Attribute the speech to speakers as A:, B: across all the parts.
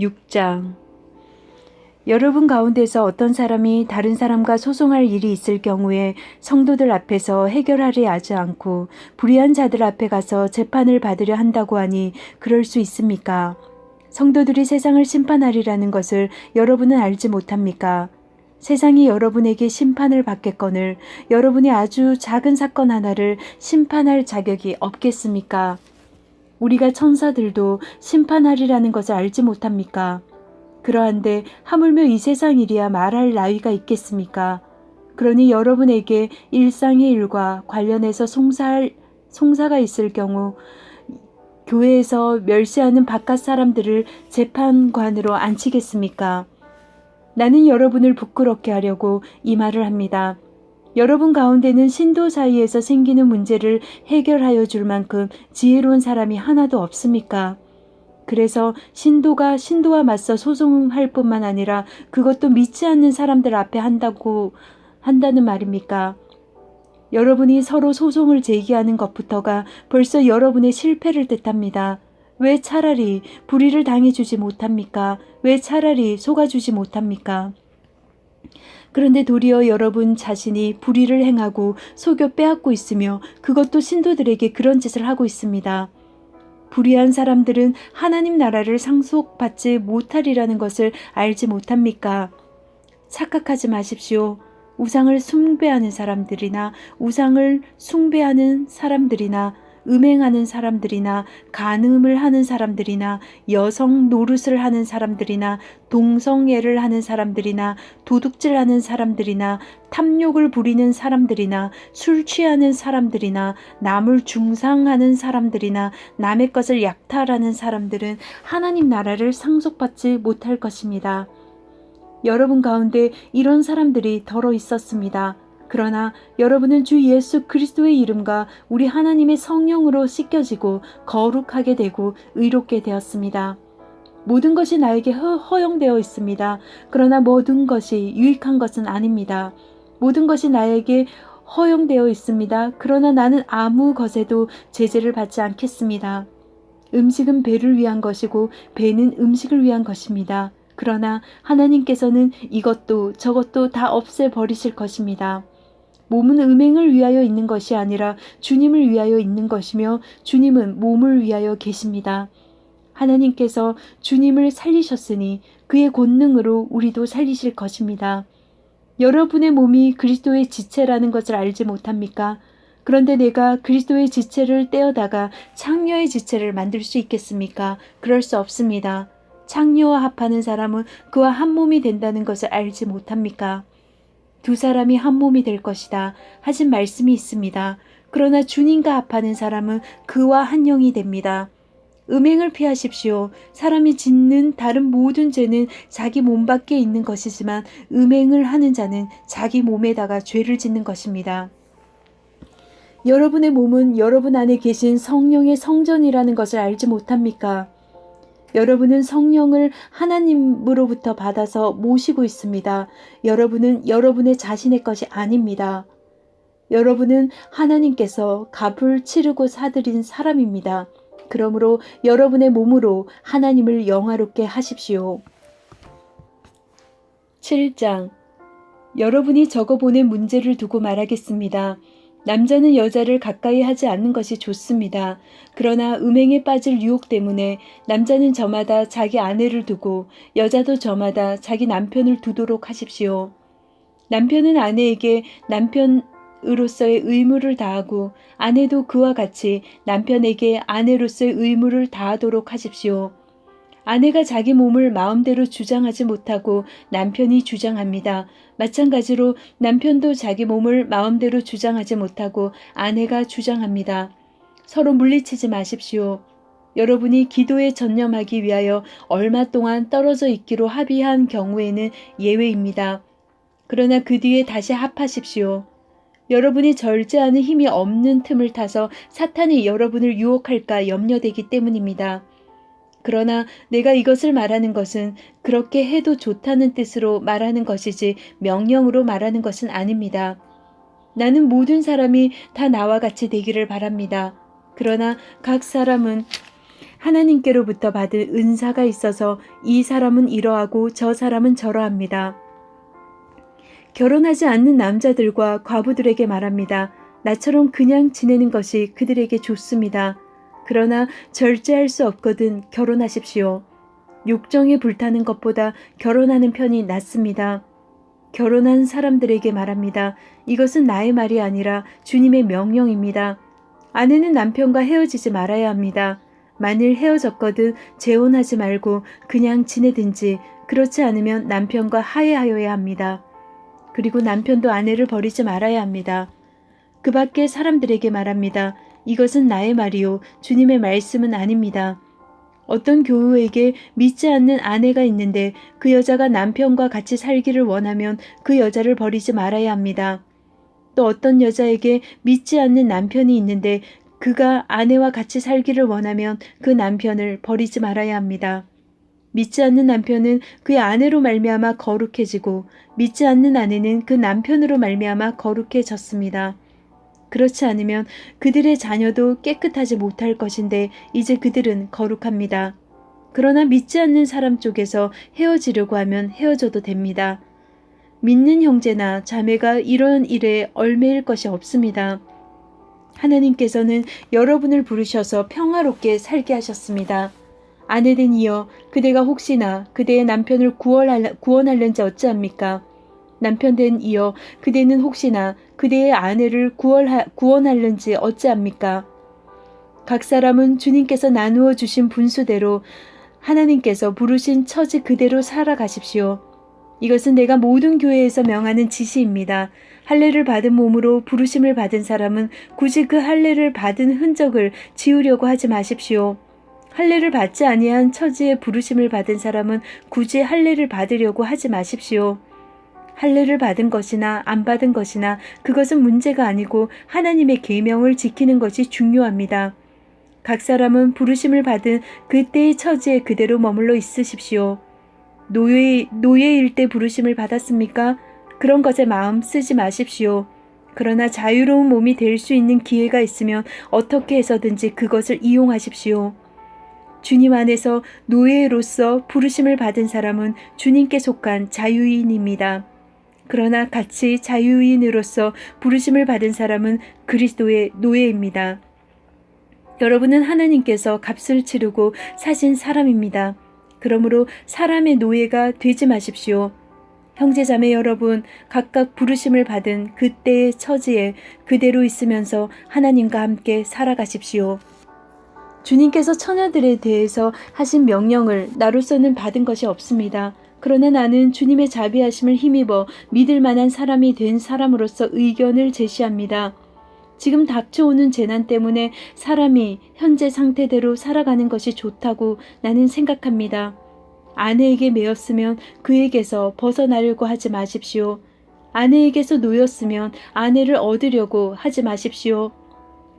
A: 6장 여러분 가운데서 어떤 사람이 다른 사람과 소송할 일이 있을 경우에 성도들 앞에서 해결하려 하지 않고 불의한 자들 앞에 가서 재판을 받으려 한다고 하니 그럴 수 있습니까? 성도들이 세상을 심판하리라는 것을 여러분은 알지 못합니까? 세상이 여러분에게 심판을 받겠거늘 여러분이 아주 작은 사건 하나를 심판할 자격이 없겠습니까? 우리가 천사들도 심판하리라는 것을 알지 못합니까? 그러한데 하물며 이 세상 일이야 말할 나위가 있겠습니까? 그러니 여러분에게 일상의 일과 관련해서 송사할, 송사가 있을 경우 교회에서 멸시하는 바깥 사람들을 재판관으로 앉히겠습니까? 나는 여러분을 부끄럽게 하려고 이 말을 합니다. 여러분 가운데는 신도 사이에서 생기는 문제를 해결하여 줄 만큼 지혜로운 사람이 하나도 없습니까? 그래서 신도가 신도와 맞서 소송할 뿐만 아니라 그것도 믿지 않는 사람들 앞에 한다고 한다는 말입니까? 여러분이 서로 소송을 제기하는 것부터가 벌써 여러분의 실패를 뜻합니다. 왜 차라리 불의를 당해주지 못합니까? 왜 차라리 속아주지 못합니까? 그런데 도리어 여러분 자신이 불의를 행하고 속여 빼앗고 있으며 그것도 신도들에게 그런 짓을 하고 있습니다. 불의한 사람들은 하나님 나라를 상속받지 못하리라는 것을 알지 못합니까? 착각하지 마십시오. 우상을 숭배하는 사람들이나 우상을 숭배하는 사람들이나 음행하는 사람들이나 간음을 하는 사람들이나 여성 노릇을 하는 사람들이나 동성애를 하는 사람들이나 도둑질하는 사람들이나 탐욕을 부리는 사람들이나 술 취하는 사람들이나 남을 중상하는 사람들이나 남의 것을 약탈하는 사람들은 하나님 나라를 상속받지 못할 것입니다. 여러분 가운데 이런 사람들이 덜어 있었습니다. 그러나 여러분은 주 예수 그리스도의 이름과 우리 하나님의 성령으로 씻겨지고 거룩하게 되고 의롭게 되었습니다. 모든 것이 나에게 허, 허용되어 있습니다. 그러나 모든 것이 유익한 것은 아닙니다. 모든 것이 나에게 허용되어 있습니다. 그러나 나는 아무 것에도 제재를 받지 않겠습니다. 음식은 배를 위한 것이고 배는 음식을 위한 것입니다. 그러나 하나님께서는 이것도 저것도 다 없애버리실 것입니다. 몸은 음행을 위하여 있는 것이 아니라 주님을 위하여 있는 것이며 주님은 몸을 위하여 계십니다. 하나님께서 주님을 살리셨으니 그의 권능으로 우리도 살리실 것입니다. 여러분의 몸이 그리스도의 지체라는 것을 알지 못합니까? 그런데 내가 그리스도의 지체를 떼어다가 창녀의 지체를 만들 수 있겠습니까? 그럴 수 없습니다. 창녀와 합하는 사람은 그와 한 몸이 된다는 것을 알지 못합니까? 두 사람이 한 몸이 될 것이다. 하신 말씀이 있습니다. 그러나 주님과 합하는 사람은 그와 한 영이 됩니다. 음행을 피하십시오. 사람이 짓는 다른 모든 죄는 자기 몸 밖에 있는 것이지만 음행을 하는 자는 자기 몸에다가 죄를 짓는 것입니다. 여러분의 몸은 여러분 안에 계신 성령의 성전이라는 것을 알지 못합니까? 여러분은 성령을 하나님으로부터 받아서 모시고 있습니다. 여러분은 여러분의 자신의 것이 아닙니다. 여러분은 하나님께서 값을 치르고 사들인 사람입니다. 그러므로 여러분의 몸으로 하나님을 영화롭게 하십시오. 7장 여러분이 적어보낸 문제를 두고 말하겠습니다. 남자는 여자를 가까이 하지 않는 것이 좋습니다. 그러나 음행에 빠질 유혹 때문에 남자는 저마다 자기 아내를 두고 여자도 저마다 자기 남편을 두도록 하십시오. 남편은 아내에게 남편으로서의 의무를 다하고 아내도 그와 같이 남편에게 아내로서의 의무를 다하도록 하십시오. 아내가 자기 몸을 마음대로 주장하지 못하고 남편이 주장합니다. 마찬가지로 남편도 자기 몸을 마음대로 주장하지 못하고 아내가 주장합니다. 서로 물리치지 마십시오. 여러분이 기도에 전념하기 위하여 얼마 동안 떨어져 있기로 합의한 경우에는 예외입니다. 그러나 그 뒤에 다시 합하십시오. 여러분이 절제하는 힘이 없는 틈을 타서 사탄이 여러분을 유혹할까 염려되기 때문입니다. 그러나 내가 이것을 말하는 것은 그렇게 해도 좋다는 뜻으로 말하는 것이지 명령으로 말하는 것은 아닙니다. 나는 모든 사람이 다 나와 같이 되기를 바랍니다. 그러나 각 사람은 하나님께로부터 받은 은사가 있어서 이 사람은 이러하고 저 사람은 저러합니다. 결혼하지 않는 남자들과 과부들에게 말합니다. 나처럼 그냥 지내는 것이 그들에게 좋습니다. 그러나 절제할 수 없거든 결혼하십시오. 욕정에 불타는 것보다 결혼하는 편이 낫습니다. 결혼한 사람들에게 말합니다. 이것은 나의 말이 아니라 주님의 명령입니다. 아내는 남편과 헤어지지 말아야 합니다. 만일 헤어졌거든 재혼하지 말고 그냥 지내든지 그렇지 않으면 남편과 하해하여야 합니다. 그리고 남편도 아내를 버리지 말아야 합니다. 그 밖에 사람들에게 말합니다. 이것은 나의 말이요. 주님의 말씀은 아닙니다. 어떤 교우에게 믿지 않는 아내가 있는데 그 여자가 남편과 같이 살기를 원하면 그 여자를 버리지 말아야 합니다. 또 어떤 여자에게 믿지 않는 남편이 있는데 그가 아내와 같이 살기를 원하면 그 남편을 버리지 말아야 합니다. 믿지 않는 남편은 그의 아내로 말미암아 거룩해지고 믿지 않는 아내는 그 남편으로 말미암아 거룩해졌습니다. 그렇지 않으면 그들의 자녀도 깨끗하지 못할 것인데 이제 그들은 거룩합니다. 그러나 믿지 않는 사람 쪽에서 헤어지려고 하면 헤어져도 됩니다. 믿는 형제나 자매가 이런 일에 얼매일 것이 없습니다. 하나님께서는 여러분을 부르셔서 평화롭게 살게 하셨습니다. 아내는 이여 그대가 혹시나 그대의 남편을 구원할는지 어찌합니까? 남편된 이여 그대는 혹시나 그대의 아내를 구원하, 구원할는지 어찌합니까? 각 사람은 주님께서 나누어 주신 분수대로 하나님께서 부르신 처지 그대로 살아가십시오. 이것은 내가 모든 교회에서 명하는 지시입니다. 할례를 받은 몸으로 부르심을 받은 사람은 굳이 그 할례를 받은 흔적을 지우려고 하지 마십시오. 할례를 받지 아니한 처지에 부르심을 받은 사람은 굳이 할례를 받으려고 하지 마십시오. 할례를 받은 것이나 안 받은 것이나 그것은 문제가 아니고 하나님의 계명을 지키는 것이 중요합니다. 각 사람은 부르심을 받은 그때의 처지에 그대로 머물러 있으십시오. 노예, 노예일 때 부르심을 받았습니까? 그런 것에 마음 쓰지 마십시오. 그러나 자유로운 몸이 될 수 있는 기회가 있으면 어떻게 해서든지 그것을 이용하십시오. 주님 안에서 노예로서 부르심을 받은 사람은 주님께 속한 자유인입니다. 그러나 같이 자유인으로서 부르심을 받은 사람은 그리스도의 노예입니다. 여러분은 하나님께서 값을 치르고 사신 사람입니다. 그러므로 사람의 노예가 되지 마십시오. 형제자매 여러분, 각각 부르심을 받은 그때의 처지에 그대로 있으면서 하나님과 함께 살아가십시오. 주님께서 처녀들에 대해서 하신 명령을 나로서는 받은 것이 없습니다. 그러나 나는 주님의 자비하심을 힘입어 믿을 만한 사람이 된 사람으로서 의견을 제시합니다. 지금 닥쳐오는 재난 때문에 사람이 현재 상태대로 살아가는 것이 좋다고 나는 생각합니다. 아내에게 매였으면 그에게서 벗어나려고 하지 마십시오. 아내에게서 놓였으면 아내를 얻으려고 하지 마십시오.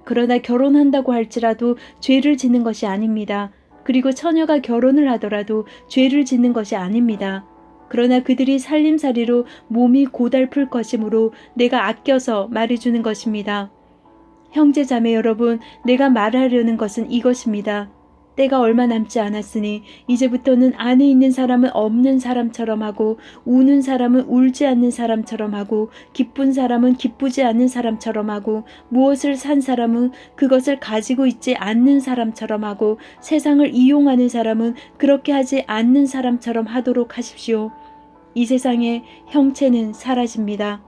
A: 그러나 결혼한다고 할지라도 죄를 짓는 것이 아닙니다. 그리고 처녀가 결혼을 하더라도 죄를 짓는 것이 아닙니다. 그러나 그들이 살림살이로 몸이 고달플 것이므로 내가 아껴서 말해주는 것입니다. 형제 자매 여러분, 내가 말하려는 것은 이것입니다. 때가 얼마 남지 않았으니 이제부터는 안에 있는 사람은 없는 사람처럼 하고 우는 사람은 울지 않는 사람처럼 하고 기쁜 사람은 기쁘지 않는 사람처럼 하고 무엇을 산 사람은 그것을 가지고 있지 않는 사람처럼 하고 세상을 이용하는 사람은 그렇게 하지 않는 사람처럼 하도록 하십시오. 이 세상에 형체는 사라집니다.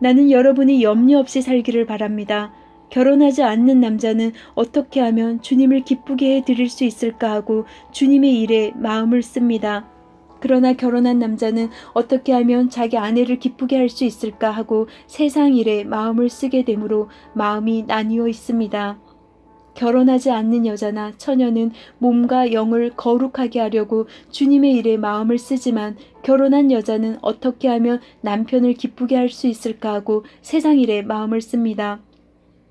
A: 나는 여러분이 염려 없이 살기를 바랍니다. 결혼하지 않는 남자는 어떻게 하면 주님을 기쁘게 해 드릴 수 있을까 하고 주님의 일에 마음을 씁니다. 그러나 결혼한 남자는 어떻게 하면 자기 아내를 기쁘게 할 수 있을까 하고 세상 일에 마음을 쓰게 되므로 마음이 나뉘어 있습니다. 결혼하지 않는 여자나 처녀는 몸과 영을 거룩하게 하려고 주님의 일에 마음을 쓰지만 결혼한 여자는 어떻게 하면 남편을 기쁘게 할 수 있을까 하고 세상 일에 마음을 씁니다.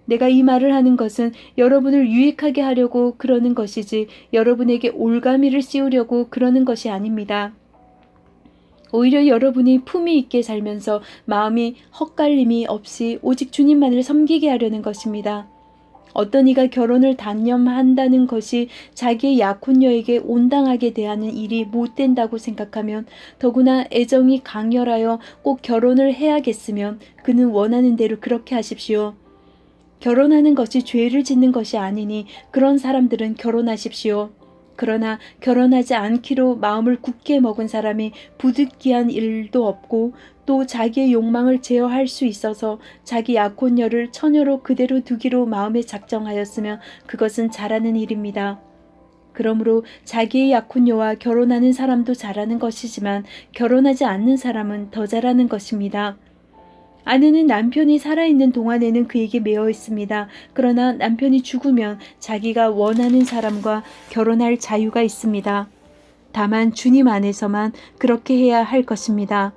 A: 내가 이 말을 하는 것은 여러분을 유익하게 하려고 그러는 것이지 여러분에게 올가미를 씌우려고 그러는 것이 아닙니다. 오히려 여러분이 품위 있게 살면서 마음이 헛갈림이 없이 오직 주님만을 섬기게 하려는 것입니다. 어떤 이가 결혼을 단념한다는 것이 자기의 약혼녀에게 온당하게 대하는 일이 못 된다고 생각하면 더구나 애정이 강렬하여 꼭 결혼을 해야겠으면 그는 원하는 대로 그렇게 하십시오. 결혼하는 것이 죄를 짓는 것이 아니니 그런 사람들은 결혼하십시오. 그러나 결혼하지 않기로 마음을 굳게 먹은 사람이 부득이한 일도 없고 또 자기의 욕망을 제어할 수 있어서 자기 약혼녀를 처녀로 그대로 두기로 마음에 작정하였으면 그것은 잘하는 일입니다. 그러므로 자기의 약혼녀와 결혼하는 사람도 잘하는 것이지만 결혼하지 않는 사람은 더 잘하는 것입니다. 아내는 남편이 살아있는 동안에는 그에게 매어 있습니다. 그러나 남편이 죽으면 자기가 원하는 사람과 결혼할 자유가 있습니다. 다만 주님 안에서만 그렇게 해야 할 것입니다.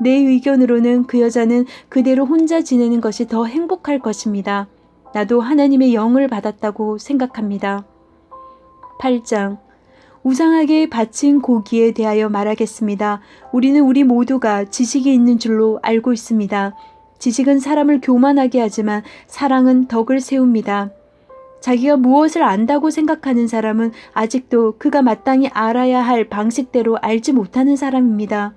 A: 내 의견으로는 그 여자는 그대로 혼자 지내는 것이 더 행복할 것입니다. 나도 하나님의 영을 받았다고 생각합니다. 8장 우상하게 바친 고기에 대하여 말하겠습니다. 우리는 우리 모두가 지식이 있는 줄로 알고 있습니다. 지식은 사람을 교만하게 하지만 사랑은 덕을 세웁니다. 자기가 무엇을 안다고 생각하는 사람은 아직도 그가 마땅히 알아야 할 방식대로 알지 못하는 사람입니다.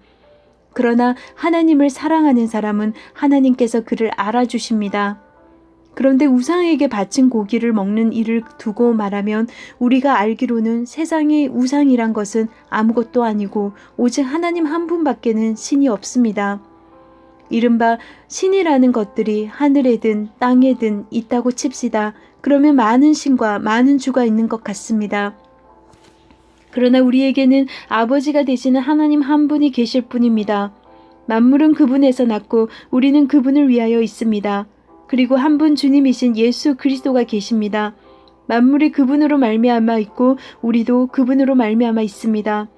A: 그러나 하나님을 사랑하는 사람은 하나님께서 그를 알아주십니다. 그런데 우상에게 바친 고기를 먹는 일을 두고 말하면 우리가 알기로는 세상의 우상이란 것은 아무것도 아니고 오직 하나님 한 분밖에는 신이 없습니다. 이른바 신이라는 것들이 하늘에든 땅에든 있다고 칩시다. 그러면 많은 신과 많은 주가 있는 것 같습니다. 그러나 우리에게는 아버지가 되시는 하나님 한 분이 계실 뿐입니다. 만물은 그분에서 났고 우리는 그분을 위하여 있습니다. 그리고 한 분 주님이신 예수 그리스도가 계십니다. 만물이 그분으로 말미암아 있고 우리도 그분으로 말미암아 있습니다.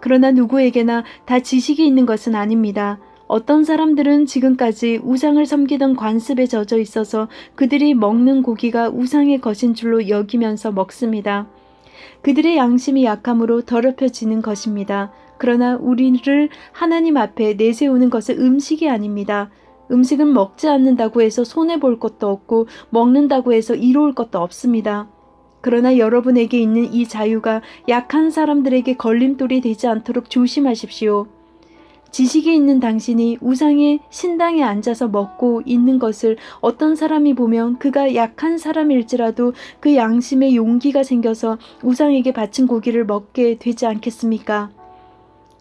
A: 그러나 누구에게나 다 지식이 있는 것은 아닙니다. 어떤 사람들은 지금까지 우상을 섬기던 관습에 젖어 있어서 그들이 먹는 고기가 우상의 것인 줄로 여기면서 먹습니다. 그들의 양심이 약함으로 더럽혀지는 것입니다. 그러나 우리를 하나님 앞에 내세우는 것은 음식이 아닙니다. 음식은 먹지 않는다고 해서 손해볼 것도 없고 먹는다고 해서 이로울 것도 없습니다. 그러나 여러분에게 있는 이 자유가 약한 사람들에게 걸림돌이 되지 않도록 조심하십시오. 지식이 있는 당신이 우상의 신당에 앉아서 먹고 있는 것을 어떤 사람이 보면 그가 약한 사람일지라도 그 양심에 용기가 생겨서 우상에게 바친 고기를 먹게 되지 않겠습니까?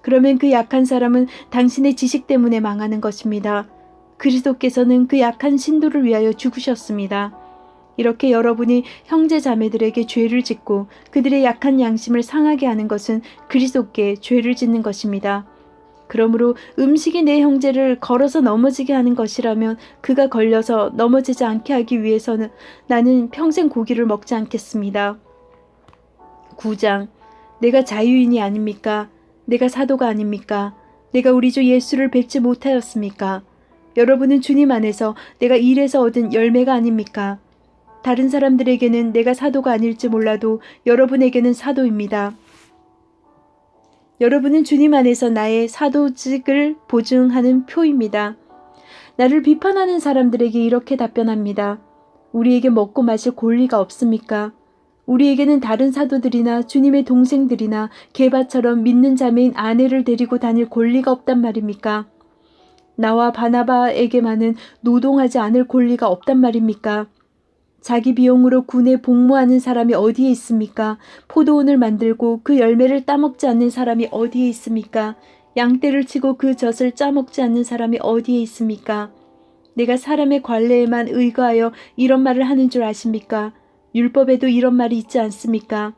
A: 그러면 그 약한 사람은 당신의 지식 때문에 망하는 것입니다. 그리스도께서는 그 약한 신도를 위하여 죽으셨습니다. 이렇게 여러분이 형제 자매들에게 죄를 짓고 그들의 약한 양심을 상하게 하는 것은 그리스도께 죄를 짓는 것입니다. 그러므로 음식이 내 형제를 걸어서 넘어지게 하는 것이라면 그가 걸려서 넘어지지 않게 하기 위해서는 나는 평생 고기를 먹지 않겠습니다. 9장 내가 자유인이 아닙니까? 내가 사도가 아닙니까? 내가 우리 주 예수를 뵙지 못하였습니까? 여러분은 주님 안에서 내가 일에서 얻은 열매가 아닙니까? 다른 사람들에게는 내가 사도가 아닐지 몰라도 여러분에게는 사도입니다. 여러분은 주님 안에서 나의 사도직을 보증하는 표입니다. 나를 비판하는 사람들에게 이렇게 답변합니다. 우리에게 먹고 마실 권리가 없습니까? 우리에게는 다른 사도들이나 주님의 동생들이나 개바처럼 믿는 자매인 아내를 데리고 다닐 권리가 없단 말입니까? 나와 바나바에게만은 노동하지 않을 권리가 없단 말입니까? 자기 비용으로 군에 복무하는 사람이 어디에 있습니까? 포도원을 만들고 그 열매를 따먹지 않는 사람이 어디에 있습니까? 양떼를 치고 그 젖을 짜먹지 않는 사람이 어디에 있습니까? 내가 사람의 관례에만 의거하여 이런 말을 하는 줄 아십니까? 율법에도 이런 말이 있지 않습니까?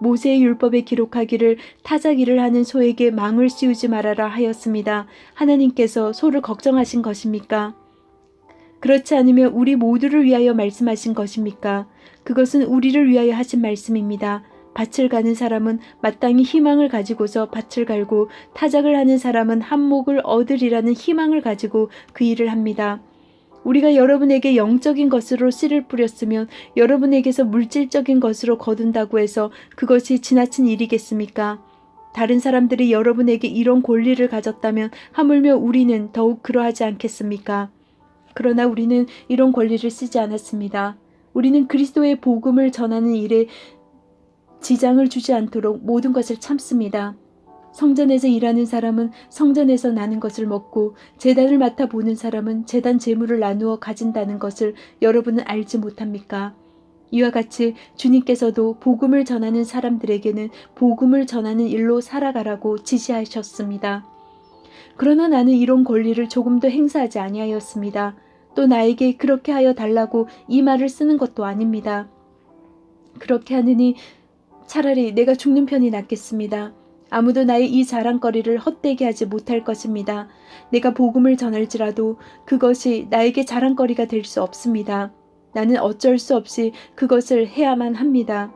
A: 모세의 율법에 기록하기를 타자기를 하는 소에게 망을 씌우지 말아라 하였습니다. 하나님께서 소를 걱정하신 것입니까? 그렇지 않으면 우리 모두를 위하여 말씀하신 것입니까? 그것은 우리를 위하여 하신 말씀입니다. 밭을 가는 사람은 마땅히 희망을 가지고서 밭을 갈고 타작을 하는 사람은 한몫을 얻으리라는 희망을 가지고 그 일을 합니다. 우리가 여러분에게 영적인 것으로 씨를 뿌렸으면 여러분에게서 물질적인 것으로 거둔다고 해서 그것이 지나친 일이겠습니까? 다른 사람들이 여러분에게 이런 권리를 가졌다면 하물며 우리는 더욱 그러하지 않겠습니까? 그러나 우리는 이런 권리를 쓰지 않았습니다. 우리는 그리스도의 복음을 전하는 일에 지장을 주지 않도록 모든 것을 참습니다. 성전에서 일하는 사람은 성전에서 나는 것을 먹고 재단을 맡아 보는 사람은 재단 재물을 나누어 가진다는 것을 여러분은 알지 못합니까? 이와 같이 주님께서도 복음을 전하는 사람들에게는 복음을 전하는 일로 살아가라고 지시하셨습니다. 그러나 나는 이런 권리를 조금도 행사하지 아니하였습니다. 또 나에게 그렇게 하여 달라고 이 말을 쓰는 것도 아닙니다. 그렇게 하느니 차라리 내가 죽는 편이 낫겠습니다. 아무도 나의 이 자랑거리를 헛되게 하지 못할 것입니다. 내가 복음을 전할지라도 그것이 나에게 자랑거리가 될 수 없습니다. 나는 어쩔 수 없이 그것을 해야만 합니다.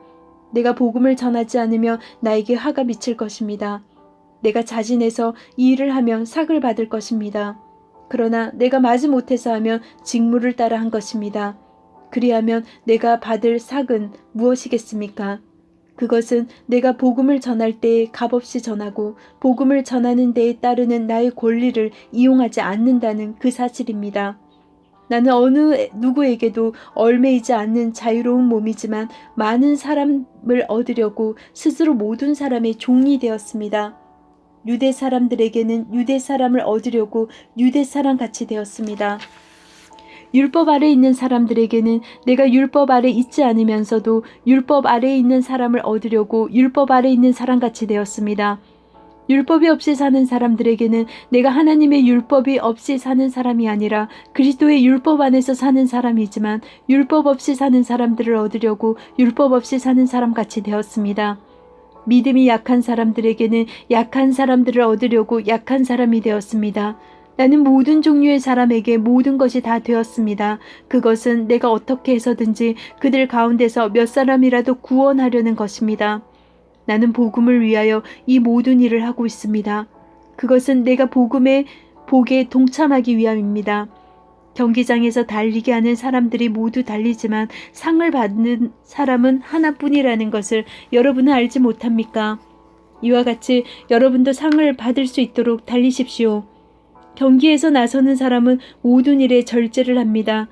A: 내가 복음을 전하지 않으면 나에게 화가 미칠 것입니다. 내가 자진해서 이 일을 하면 삭을 받을 것입니다. 그러나 내가 마지 못해서 하면 직무를 따라 한 것입니다. 그리하면 내가 받을 삭은 무엇이겠습니까? 그것은 내가 복음을 전할 때에 값없이 전하고 복음을 전하는 데에 따르는 나의 권리를 이용하지 않는다는 그 사실입니다. 나는 어느 누구에게도 얼매이지 않는 자유로운 몸이지만 많은 사람을 얻으려고 스스로 모든 사람의 종이 되었습니다. 유대 사람들에게는 유대 사람을 얻으려고 유대 사람 같이 되었습니다. 율법 아래 있는 사람들에게는 내가 율법 아래 있지 않으면서도 율법 아래에 있는 사람을 얻으려고 율법 아래 있는 사람 같이 되었습니다. 율법이 없이 사는 사람들에게는 내가 하나님의 율법이 없이 사는 사람이 아니라 그리스도의 율법 안에서 사는 사람이지만 율법 없이 사는 사람들을 얻으려고 율법 없이 사는 사람 같이 되었습니다. 믿음이 약한 사람들에게는 약한 사람들을 얻으려고 약한 사람이 되었습니다. 나는 모든 종류의 사람에게 모든 것이 다 되었습니다. 그것은 내가 어떻게 해서든지 그들 가운데서 몇 사람이라도 구원하려는 것입니다. 나는 복음을 위하여 이 모든 일을 하고 있습니다. 그것은 내가 복음의 복에 동참하기 위함입니다. 경기장에서 달리게 하는 사람들이 모두 달리지만 상을 받는 사람은 하나뿐이라는 것을 여러분은 알지 못합니까? 이와 같이 여러분도 상을 받을 수 있도록 달리십시오. 경기에서 나서는 사람은 모든 일에 절제를 합니다.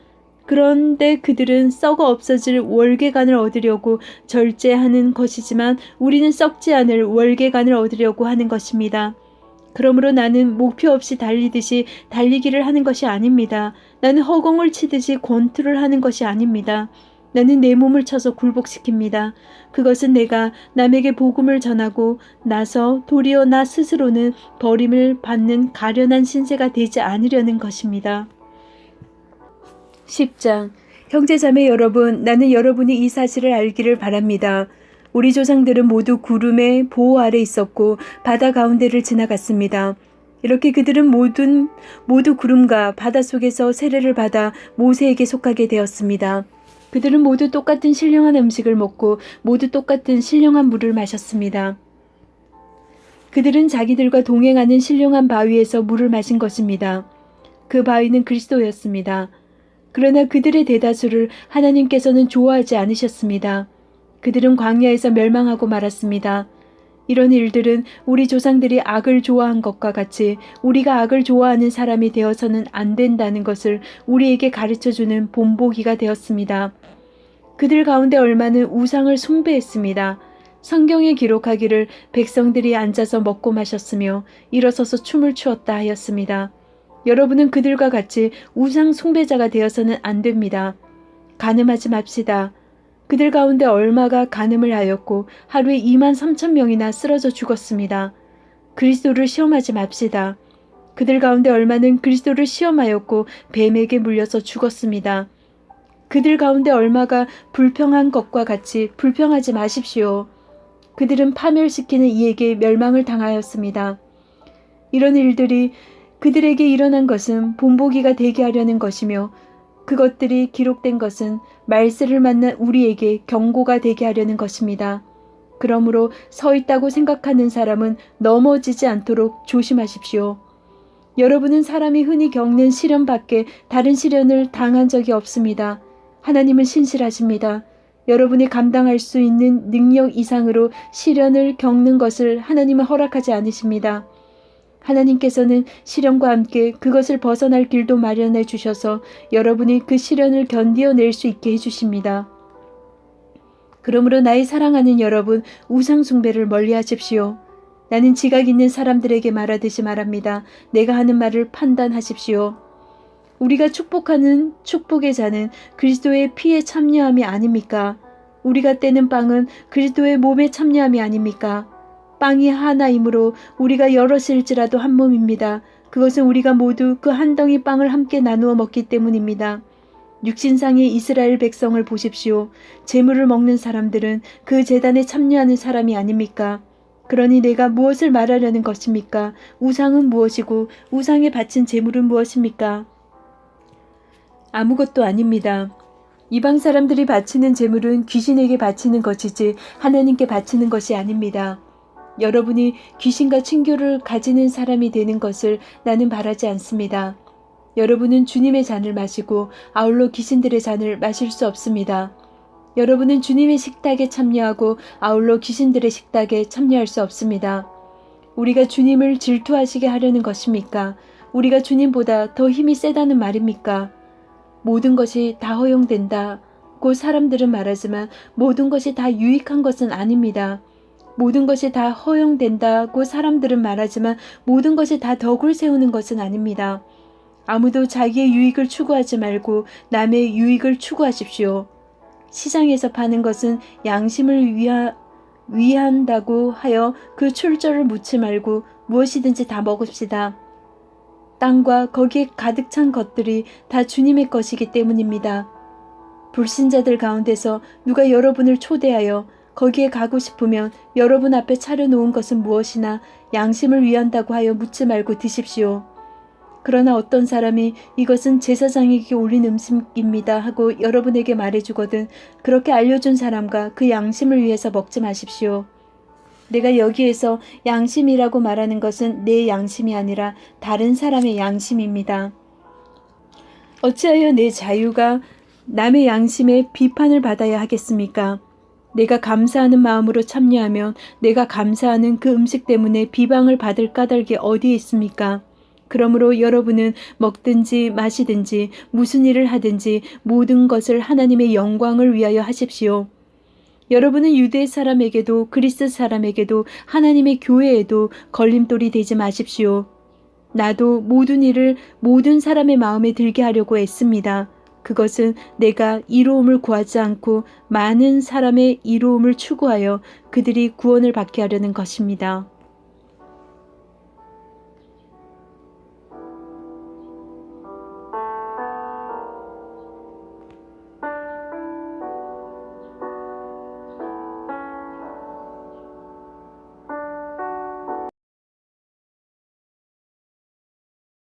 A: 그런데 그들은 썩어 없어질 월계관을 얻으려고 절제하는 것이지만 우리는 썩지 않을 월계관을 얻으려고 하는 것입니다. 그러므로 나는 목표 없이 달리듯이 달리기를 하는 것이 아닙니다. 나는 허공을 치듯이 권투를 하는 것이 아닙니다. 나는 내 몸을 쳐서 굴복시킵니다. 그것은 내가 남에게 복음을 전하고 나서 도리어 나 스스로는 버림을 받는 가련한 신세가 되지 않으려는 것입니다. 10장 형제자매 여러분, 나는 여러분이 이 사실을 알기를 바랍니다. 우리 조상들은 모두 구름의 보호 아래 있었고 바다 가운데를 지나갔습니다. 이렇게 그들은 모든 모두 구름과 바다 속에서 세례를 받아 모세에게 속하게 되었습니다. 그들은 모두 똑같은 신령한 음식을 먹고 모두 똑같은 신령한 물을 마셨습니다. 그들은 자기들과 동행하는 신령한 바위에서 물을 마신 것입니다. 그 바위는 그리스도였습니다. 그러나 그들의 대다수를 하나님께서는 좋아하지 않으셨습니다. 그들은 광야에서 멸망하고 말았습니다. 이런 일들은 우리 조상들이 악을 좋아한 것과 같이 우리가 악을 좋아하는 사람이 되어서는 안 된다는 것을 우리에게 가르쳐 주는 본보기가 되었습니다. 그들 가운데 얼마는 우상을 숭배했습니다. 성경에 기록하기를 백성들이 앉아서 먹고 마셨으며 일어서서 춤을 추었다 하였습니다. 여러분은 그들과 같이 우상 숭배자가 되어서는 안 됩니다. 가늠하지 맙시다. 그들 가운데 얼마가 간음을 하였고 하루에 2만 3천 명이나 쓰러져 죽었습니다. 그리스도를 시험하지 맙시다. 그들 가운데 얼마는 그리스도를 시험하였고 뱀에게 물려서 죽었습니다. 그들 가운데 얼마가 불평한 것과 같이 불평하지 마십시오. 그들은 파멸시키는 이에게 멸망을 당하였습니다. 이런 일들이 그들에게 일어난 것은 본보기가 되게 하려는 것이며 그것들이 기록된 것은 말세를 만난 우리에게 경고가 되게 하려는 것입니다. 그러므로 서 있다고 생각하는 사람은 넘어지지 않도록 조심하십시오. 여러분은 사람이 흔히 겪는 시련 밖에 다른 시련을 당한 적이 없습니다. 하나님은 신실하십니다. 여러분이 감당할 수 있는 능력 이상으로 시련을 겪는 것을 하나님은 허락하지 않으십니다. 하나님께서는 시련과 함께 그것을 벗어날 길도 마련해 주셔서 여러분이 그 시련을 견디어낼 수 있게 해주십니다. 그러므로 나의 사랑하는 여러분, 우상숭배를 멀리 하십시오. 나는 지각 있는 사람들에게 말하듯이 말합니다. 내가 하는 말을 판단하십시오. 우리가 축복하는 축복의 자는 그리스도의 피에 참여함이 아닙니까? 우리가 떼는 빵은 그리스도의 몸에 참여함이 아닙니까? 빵이 하나이므로 우리가 여럿일지라도 한 몸입니다. 그것은 우리가 모두 그 한 덩이 빵을 함께 나누어 먹기 때문입니다. 육신상의 이스라엘 백성을 보십시오. 재물을 먹는 사람들은 그 재단에 참여하는 사람이 아닙니까? 그러니 내가 무엇을 말하려는 것입니까? 우상은 무엇이고 우상에 바친 재물은 무엇입니까? 아무것도 아닙니다. 이방 사람들이 바치는 재물은 귀신에게 바치는 것이지 하나님께 바치는 것이 아닙니다. 여러분이 귀신과 친교를 가지는 사람이 되는 것을 나는 바라지 않습니다. 여러분은 주님의 잔을 마시고 아울러 귀신들의 잔을 마실 수 없습니다. 여러분은 주님의 식탁에 참여하고 아울러 귀신들의 식탁에 참여할 수 없습니다. 우리가 주님을 질투하시게 하려는 것입니까? 우리가 주님보다 더 힘이 세다는 말입니까? 모든 것이 다 허용된다 고 사람들은 말하지만 모든 것이 다 유익한 것은 아닙니다. 모든 것이 다 허용된다고 사람들은 말하지만 모든 것이 다 덕을 세우는 것은 아닙니다. 아무도 자기의 유익을 추구하지 말고 남의 유익을 추구하십시오. 시장에서 파는 것은 양심을 위하, 위한다고 하여 그 출처를 묻지 말고 무엇이든지 다 먹읍시다. 땅과 거기에 가득 찬 것들이 다 주님의 것이기 때문입니다. 불신자들 가운데서 누가 여러분을 초대하여 거기에 가고 싶으면 여러분 앞에 차려놓은 것은 무엇이나 양심을 위한다고 하여 묻지 말고 드십시오. 그러나 어떤 사람이 이것은 제사장에게 올린 음식입니다 하고 여러분에게 말해주거든 그렇게 알려준 사람과 그 양심을 위해서 먹지 마십시오. 내가 여기에서 양심이라고 말하는 것은 내 양심이 아니라 다른 사람의 양심입니다. 어찌하여 내 자유가 남의 양심에 비판을 받아야 하겠습니까? 내가 감사하는 마음으로 참여하면 내가 감사하는 그 음식 때문에 비방을 받을 까닭이 어디에 있습니까? 그러므로 여러분은 먹든지 마시든지 무슨 일을 하든지 모든 것을 하나님의 영광을 위하여 하십시오. 여러분은 유대 사람에게도 그리스 사람에게도 하나님의 교회에도 걸림돌이 되지 마십시오. 나도 모든 일을 모든 사람의 마음에 들게 하려고 애씁니다. 그것은 내가 이로움을 구하지 않고 많은 사람의 이로움을 추구하여 그들이 구원을 받게 하려는 것입니다.